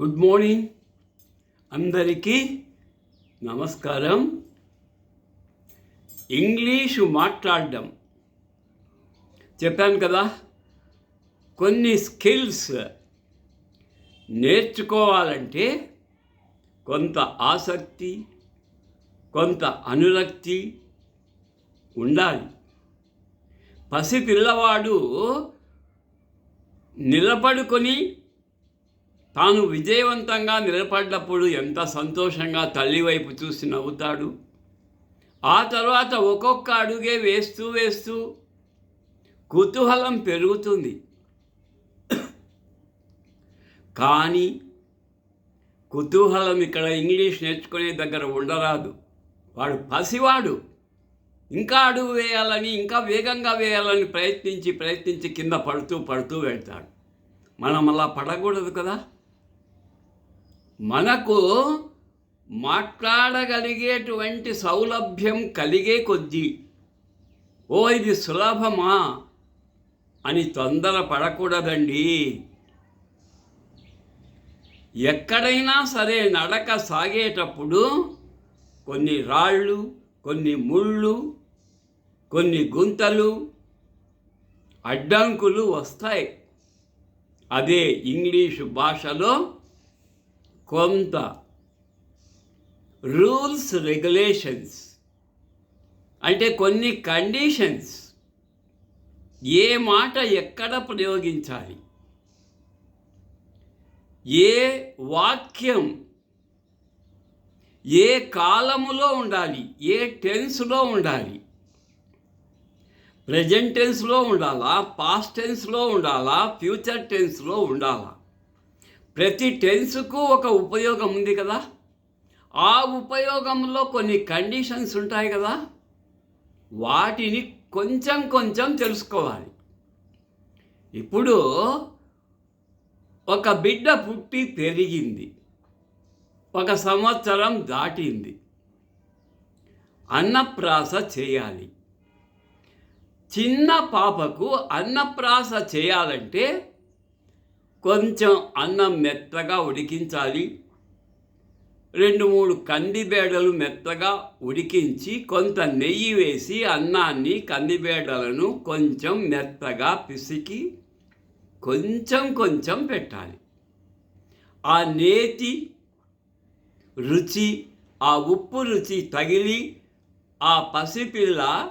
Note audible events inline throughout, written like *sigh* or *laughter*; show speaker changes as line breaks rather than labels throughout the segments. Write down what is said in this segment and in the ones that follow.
Good morning. అందరికీ నమస్కారం. English మాట్లాడడం. చెప్పాను కదా కొన్ని స్కిల్స్ నేర్చుకోవాలంటే కొంత ఆసక్తి కొంత అనురక్తి ఉండాలి. పసి పిల్లవాడు నిలబడుకొని తాను విజయవంతంగా నిలబడ్డప్పుడు ఎంత సంతోషంగా తల్లి వైపు చూసి నవ్వుతాడు? ఆ తర్వాత ఒక్కొక్క అడుగే వేస్తూ వేస్తూ కుతూహలం పెరుగుతుంది. కానీ కుతూహలం ఇక్కడ ఇంగ్లీష్ నేర్చుకునే దగ్గర ఉండరాదు. వాడు పసివాడు. ఇంకా అడుగు వేయాలని ఇంకా వేగంగా వేయాలని ప్రయత్నించి ప్రయత్నించి కింద పడుతూ పడుతూ వెళ్తాడు. మనం అలా పడకూడదు కదా? మనకు మాట్లాడగలిగేటువంటి సౌలభ్యం కలిగే కొద్దీ ఓ ఇది సులభమా అని తొందర పడకూడదండి ఎక్కడైనా సరే నడక సాగేటప్పుడు కొన్ని రాళ్ళు కొన్ని ముళ్ళు కొన్ని గుంతలు అడ్డంకులు వస్తాయి. అదే ఇంగ్లీషు భాషలో కొంత రూల్స్ రెగ్యులేషన్స్ అంటే కొన్ని కండిషన్స్ ఏ మాట ఎక్కడ ప్రయోగించాలి? ఏ వాక్యం ఏ కాలములో ఉండాలి? ఏ టెన్స్లో ఉండాలి? ప్రజెంట్ టెన్స్లో ఉండాలా? పాస్ట్ టెన్స్లో ఉండాలా? ఫ్యూచర్ టెన్స్లో ఉండాలా? ప్రతి టెన్స్కు ఒక ఉపయోగం ఉంది కదా? ఆ ఉపయోగంలో కొన్ని కండిషన్స్ ఉంటాయి కదా? వాటిని కొంచెం కొంచెం తెలుసుకోవాలి. ఇప్పుడు ఒక బిడ్డ పుట్టి పెరిగింది. ఒక సంవత్సరం దాటింది. అన్నప్రాస చేయాలి. చిన్న పాపకు అన్నప్రాస చేయాలంటే కొంచెం అన్నం మెత్తగా ఉడికించాలి. రెండు మూడు కందిబేడలు మెత్తగా ఉడికించి కొంత నెయ్యి వేసి అన్నాన్ని కందిబేడలను కొంచెం మెత్తగా పిసికి కొంచెం కొంచెం పెట్టాలి. ఆ నేతి రుచి ఆ ఉప్పు రుచి తగిలి ఆ పసిపిల్ల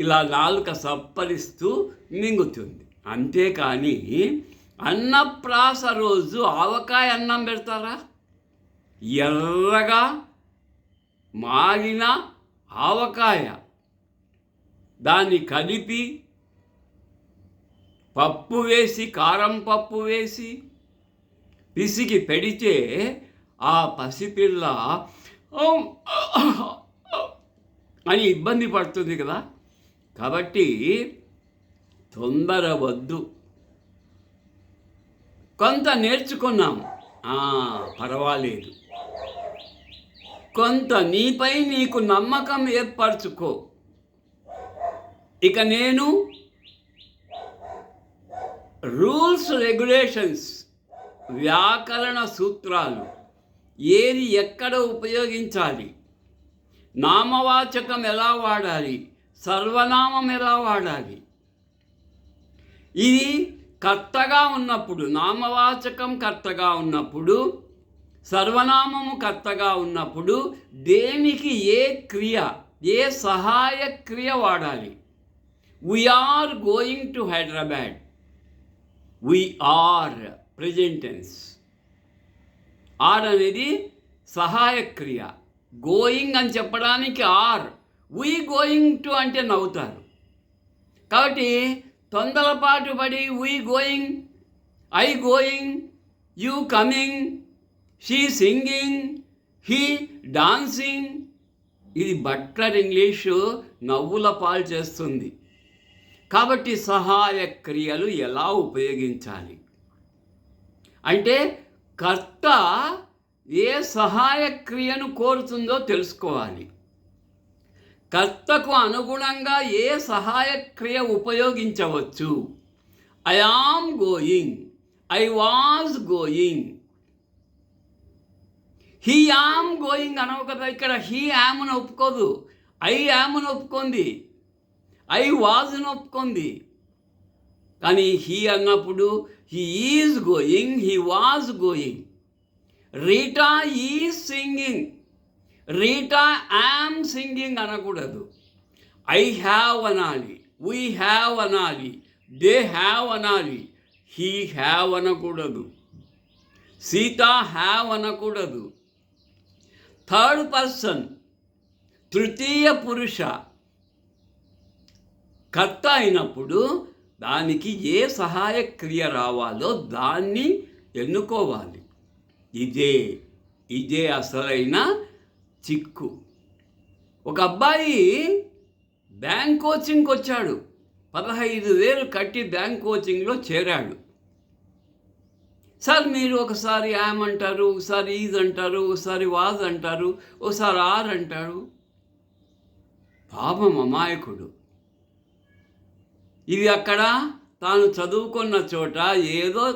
ఇలా నాలుక సప్పరిస్తూ మింగుతుంది. అంతేకాని అన్నప్రాస రోజు ఆవకాయ అన్నం పెడతారా? ఎర్రగా మాగిన ఆవకాయ. దాన్ని కలిపి పప్పు వేసి కారం పప్పు వేసి పిసికి పెడితే ఆ పసిపిల్ల అని ఇబ్బంది పడుతుంది కదా. కాబట్టి తొందర వద్దు. కొంత నేర్చుకున్నాం పర్వాలేదు. కొంత నీపై నీకు నమ్మకం ఏర్పరచుకో. ఇక నేను రూల్స్ రెగ్యులేషన్స్ వ్యాకరణ సూత్రాలు ఏది ఎక్కడ ఉపయోగించాలి? నామవాచకం ఎలా వాడాలి? సర్వనామం ఎలా వాడాలి? ఇది కర్తగా ఉన్నప్పుడు నామవాచకం కర్తగా ఉన్నప్పుడు సర్వనామము కర్తగా ఉన్నప్పుడు దేనికి ఏ క్రియ ఏ సహాయ క్రియ వాడాలి? We are going to Hyderabad we are present tense are అనేది సహాయ క్రియ. గోయింగ్ అని చెప్పడానికి ఆర్ వీ గోయింగ్ టు అంటే నవ్వుతారు. కాబట్టి తొందరపాటు పడి we going I going you coming she singing he dancing ఇది బట్లర్ ఇంగ్లీషు నవ్వుల పాలు చేస్తుంది. కాబట్టి సహాయ క్రియలు ఎలా ఉపయోగించాలి? అంటే కర్త ఏ సహాయ క్రియను కోరుతుందో తెలుసుకోవాలి. కర్తకు అనుగుణంగా ఏ సహాయ క్రియ ఉపయోగించవచ్చు? I am going I was going he am going అనవు కదా ఇక్కడ. హీ యామ్ను ఒప్పుకోదు. ఐ యామ్ను ఒప్పుకుంది. ఐ వాజ్ను ఒప్పుకుంది. కానీ హీ అన్నప్పుడు he is going he was going Rita is singing Rita am singing అనకూడదు. ఐ హ్యావ్ అనాలి. వీ హ్యావ్ అనాలి. దే హ్యావ్ అనాలి. హీ హ్యావ్ అనకూడదు. సీత హ్యావ్ అనకూడదు. థర్డ్ పర్సన్ తృతీయ పురుష. కర్త అయినప్పుడు దానికి ఏ సహాయ క్రియ రావాలో దాన్ని ఎన్నుకోవాలి. ఇదే ఇదే అసలైన చిక్కు. ఒక అబ్బాయి బ్యాంక్ కోచింగ్కి వచ్చాడు పదహైదు వేలు కట్టి బ్యాంక్ కోచింగ్లో చేరాడు. సార్ మీరు ఒకసారి యామ్ అంటారు ఒకసారి ఈజ్ అంటారు ఒకసారి వాజ్ అంటారు ఒకసారి ఆర్ అంటారు. పాపం అమాయకుడు. ఇది అక్కడ తాను చదువుకున్న చోట ఏదో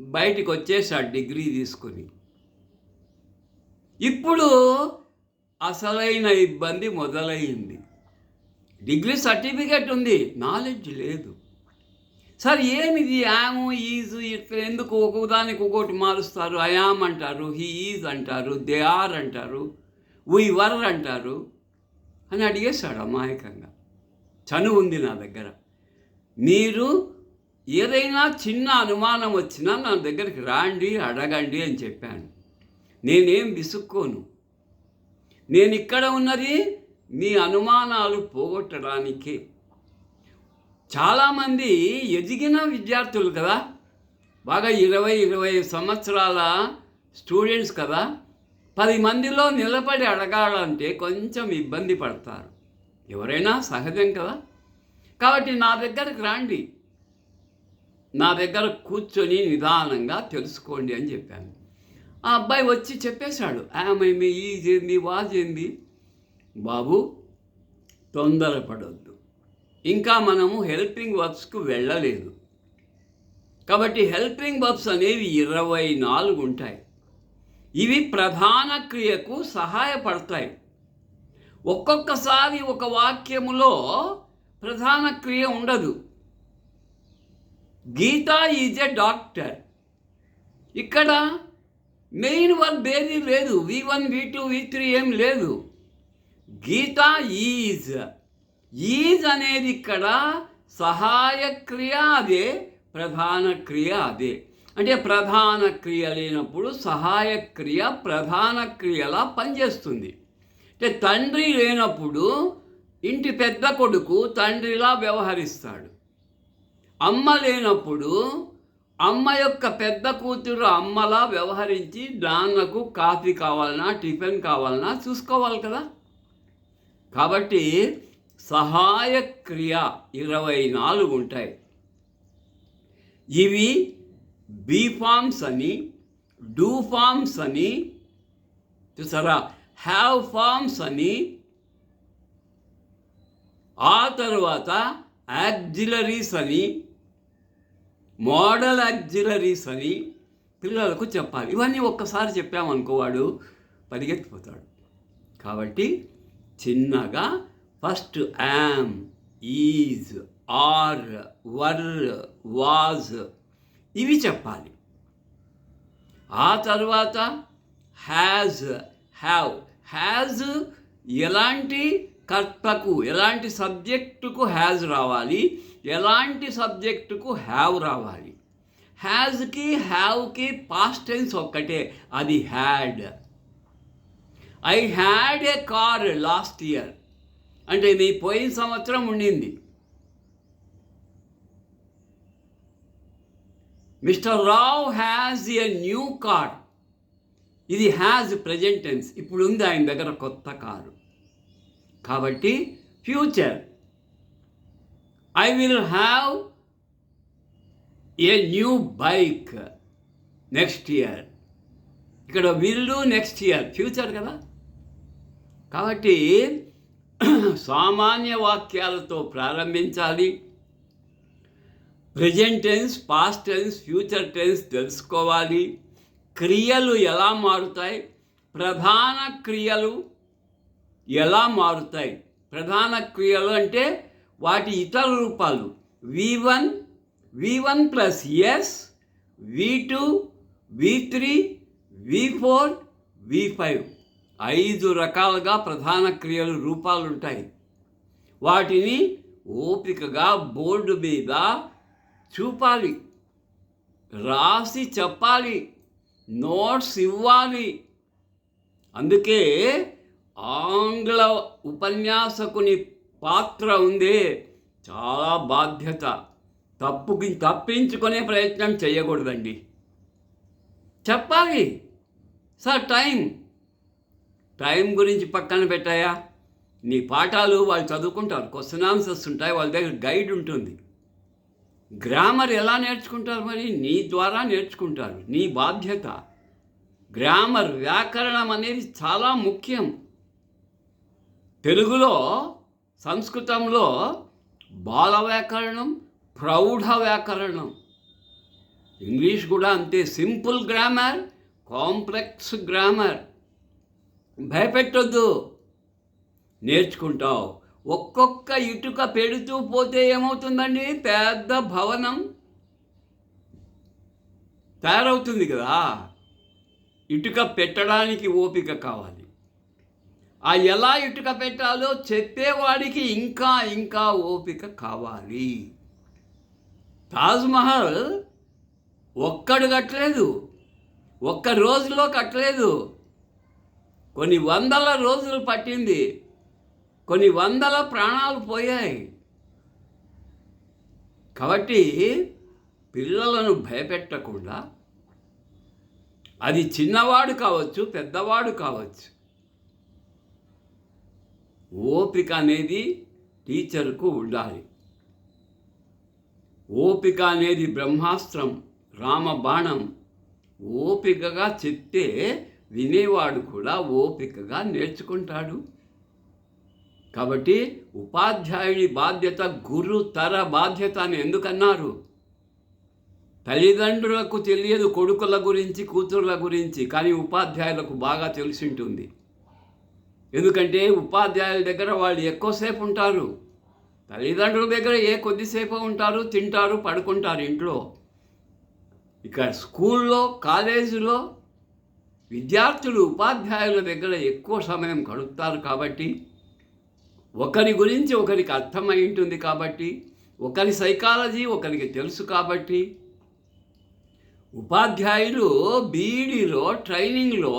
బయటికి వచ్చేసాడు డిగ్రీ తీసుకుని. ఇప్పుడు అసలైన ఇబ్బంది మొదలైంది. డిగ్రీ సర్టిఫికేట్ ఉంది నాలెడ్జ్ లేదు. సార్ ఏమిది యాము ఈజ్ ఇట్లా ఎందుకు ఒక్కొక్కదానికి ఒక్కొక్కటి మారుస్తారు? అయామ్ అంటారు హీ ఈజ్ అంటారు దే ఆర్ అంటారు వీ వర్ అంటారు అని అడిగేశాడు అమాయకంగా. చనువు ఉంది నా దగ్గర. మీరు ఏదైనా చిన్న అనుమానం వచ్చినా నా దగ్గరికి రాండి అడగండి అని చెప్పాను. నేనేం విసుక్కోను. నేను ఇక్కడ ఉన్నది మీ అనుమానాలు పోగొట్టడానికి. చాలామంది ఎదిగిన విద్యార్థులు కదా బాగా ఇరవై ఇరవై సంవత్సరాల స్టూడెంట్స్ కదా పది మందిలో నిలబడి అడగాలంటే కొంచెం ఇబ్బంది పడతారు. ఎవరైనా సహజం కదా. కాబట్టి నా దగ్గరకు రండి. నా దగ్గర కూర్చొని నిదానంగా తెలుసుకోండి అని చెప్పాను. ఆ అబ్బాయి వచ్చి చెప్పేశాడు ఆమె ఈజేంది వాజేంది బాబు తొందరపడొద్దు. ఇంకా మనము హెల్పింగ్ వర్క్స్కు వెళ్ళలేదు. కాబట్టి హెల్పింగ్ వర్క్స్ అనేవి ఇరవై నాలుగు ఉంటాయి. ఇవి ప్రధాన క్రియకు సహాయపడతాయి. ఒక్కొక్కసారి ఒక వాక్యములో ప్రధాన క్రియ ఉండదు. Geetha is a doctor. ఇక్కడ మెయిన్ వర్క్ ఏది లేదు. V one V two V three ఏం లేదు. గీత ఈజ్. ఈజ్ అనేది ఇక్కడ సహాయ క్రియ అదే ప్రధాన క్రియ అదే. అంటే ప్రధాన క్రియ లేనప్పుడు సహాయ క్రియ ప్రధాన క్రియలా పనిచేస్తుంది. అంటే తండ్రి లేనప్పుడు ఇంటి పెద్ద కొడుకు తండ్రిలా వ్యవహరిస్తాడు. అమ్మ లేనప్పుడు అమ్మ యొక్క పెద్ద కూతురు అమ్మలా వ్యవహరించి నాన్నకు కాఫీ కావాలన్నా టిఫిన్ కావాలన్నా చూసుకోవాలి కదా. కాబట్టి సహాయ క్రియ ఇరవై నాలుగు ఉంటాయి. ఇవి బీ ఫామ్స్ అని డూ ఫామ్స్ అని చూసారా? హ్యావ్ ఫామ్స్ అని ఆ తర్వాత యాక్జిలరీస్ అని మోడల్ అగ్జిలరీస్ అని పిల్లలకు చెప్పాలి. ఇవన్నీ ఒక్కసారి చెప్పామనుకోవాడు పరిగెత్తిపోతాడు. కాబట్టి చిన్నగా first am is are were was ఇవి చెప్పాలి. ఆ తర్వాత హ్యాజ్ హ్యావ్. హ్యాజ్ ఎలాంటి కర్తకు ఎలాంటి సబ్జెక్టుకు హ్యాజ్ రావాలి? ఎలాంటి సబ్జెక్టుకు హ్యావ్ రావాలి? హ్యాజ్కి హ్యావ్కి పాస్ట్ టెన్స్ ఒక్కటే అది had I had a car last year అంటే మీ పోయిన సంవత్సరం ఉండింది. Mister Rao has a new car ఇది హ్యాజ్ ప్రజెంటెన్స్ ఇప్పుడు ఉంది ఆయన దగ్గర కొత్త కారు. కాబట్టి future I will have a new bike next year ఇక్కడ విల్లు నెక్స్ట్ ఇయర్ ఫ్యూచర్ కదా? కాబట్టి *clears throat* సామాన్య వాక్యాలతో ప్రారంభించాలి. Present tense past tense future tense తెలుసుకోవాలి. క్రియలు ఎలా మారుతాయి? ప్రధాన క్రియలు ఎలా మారుతాయి? ప్రధాన క్రియలు అంటే వాటి ఇతర రూపాలు. V one V one plus S V two V three V four V five ఐదు రకాలుగా ప్రధాన క్రియలు రూపాలు ఉంటాయి. వాటిని ఓపికగా బోర్డు మీద చూపాలి. రాసి చెప్పాలి. నోట్స్ ఇవ్వాలి. అందుకే ఆంగ్ల ఉపన్యాసకుని పాత్ర ఉంది. చాలా బాధ్యత. తప్పుకి తప్పించుకునే ప్రయత్నం చేయకూడదండి. చెప్పాలి. Sir time. టైం గురించి పక్కన పెట్టాయా? నీ పాఠాలు వాళ్ళు చదువుకుంటారు. క్వశ్చన్ ఆన్సర్స్ ఉంటాయి. వాళ్ళ దగ్గర గైడ్ ఉంటుంది. గ్రామర్ ఎలా నేర్చుకుంటారు మరి? నీ ద్వారా నేర్చుకుంటారు. నీ బాధ్యత. గ్రామర్ వ్యాకరణం అనేది చాలా ముఖ్యం. తెలుగులో సంస్కృతంలో బాల వ్యాకరణం ప్రౌఢ వ్యాకరణం. ఇంగ్లీష్ కూడా అంతే సింపుల్ గ్రామర్ కాంప్లెక్స్ గ్రామర్. భయపెట్టొద్దు. నేర్చుకుంటావు. ఒక్కొక్క ఇటుక పెడుతూ పోతే ఏమవుతుందండి? పెద్ద భవనం తయారవుతుంది కదా. ఇటుక పెట్టడానికి ఓపిక కావాలి. ఆ ఎలా ఇటుక పెట్టాలో చెప్పేవాడికి ఇంకా ఇంకా ఓపిక కావాలి. తాజ్మహల్ ఒక్కడు కట్టలేదు ఒక్క రోజులో కట్టలేదు. కొన్ని వందల రోజులు పట్టింది కొన్ని వందల ప్రాణాలు పోయాయి. కాబట్టి పిల్లలను భయపెట్టకుండా అది చిన్నవాడు కావచ్చు పెద్దవాడు కావచ్చు ఓపిక అనేది టీచర్కు ఉండాలి. ఓపిక అనేది బ్రహ్మాస్త్రం రామబాణం. ఓపికగా చెప్తే వినేవాడు కూడా ఓపికగా నేర్చుకుంటాడు. కాబట్టి ఉపాధ్యాయుడి బాధ్యత గురుతర బాధ్యత అని ఎందుకన్నారు? తల్లిదండ్రులకు తెలియదు కొడుకుల గురించి కూతుర్ల గురించి కానీ ఉపాధ్యాయులకు బాగా తెలిసి ఉంటుంది. ఎందుకంటే ఉపాధ్యాయుల దగ్గర వాళ్ళు ఎక్కువసేపు ఉంటారు. తల్లిదండ్రుల దగ్గర ఏ కొద్దిసేపు ఉంటారు తింటారు పడుకుంటారు ఇంట్లో. ఇక్కడ స్కూల్లో కాలేజీలో విద్యార్థులు ఉపాధ్యాయుల దగ్గర ఎక్కువ సమయం గడుపుతారు కాబట్టి ఒకరి గురించి ఒకరికి అర్థమై ఉంటుంది కాబట్టి ఒకరి సైకాలజీ ఒకరికి తెలుసు కాబట్టి ఉపాధ్యాయులు బీఈడీలో ట్రైనింగ్లో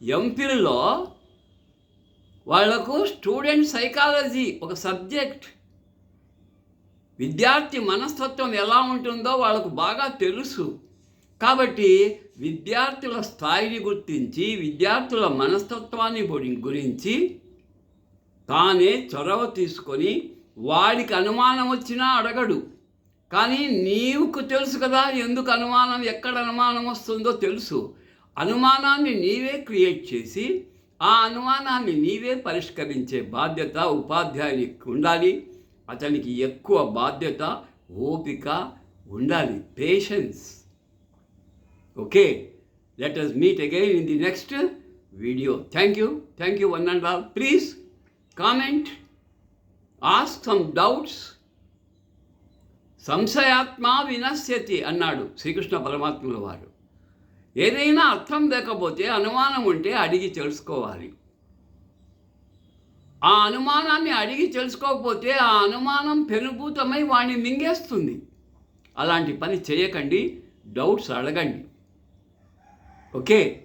ఎంపీల్లో వాళ్ళకు స్టూడెంట్ సైకాలజీ ఒక సబ్జెక్ట్. విద్యార్థి మనస్తత్వం ఎలా ఉంటుందో వాళ్ళకు బాగా తెలుసు. కాబట్టి విద్యార్థుల స్థాయిని గుర్తించి విద్యార్థుల మనస్తత్వాన్ని గురించి తానే చొరవ తీసుకొని వాడికి అనుమానం వచ్చినా అడగడు. కానీ నీవుకు తెలుసు కదా ఎందుకు అనుమానం ఎక్కడ అనుమానం వస్తుందో తెలుసు. అనుమానాన్ని నీవే క్రియేట్ చేసి ఆ అనుమానాన్ని నీవే పరిష్కరించే బాధ్యత ఉపాధ్యాయునికి ఉండాలి. అతనికి ఎక్కువ బాధ్యత ఓపిక ఉండాలి. Patience okay let us meet again in the next video thank you thank you one and all please comment ask some doubts సంశయాత్మ వినశ్యతి అన్నాడు శ్రీకృష్ణ పరమాత్ముల వారు. ఏదైనా అర్థం లేకపోతే అనుమానం ఉంటే అడిగి తెలుసుకోవాలి. ఆ అనుమానాన్ని అడిగి తెలుసుకోకపోతే ఆ అనుమానం పెనుభూతమై వాడిని మింగేస్తుంది. అలాంటి పని చేయకండి డౌట్స్ అడగండి. ఓకే?